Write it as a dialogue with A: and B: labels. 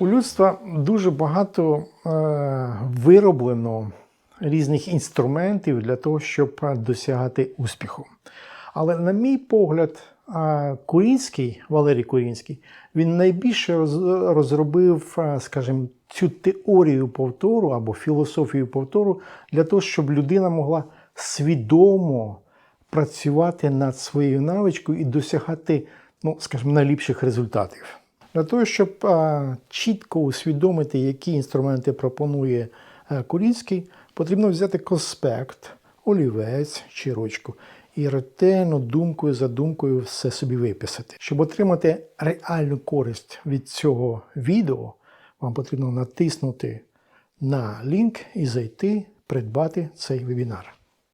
A: людства дуже багато е, вироблено різних інструментів для того, щоб е, досягати успіху. Але, на мій погляд, е, Курінський, Валерій Курінський, він найбільше роз- розробив, скажімо, цю теорію повтору або філософію повтору для того, щоб людина могла свідомо працювати над своєю навичкою і досягати, ну, скажімо, найліпших результатів. Для того, щоб чітко усвідомити, які інструменти пропонує е, Курінський, потрібно взяти конспект, олівець чи ручку і ретельно думкою за думкою все собі виписати. Щоб отримати реальну користь від цього відео, вам потрібно натиснути на лінк і зайти, придбати цей вебінар.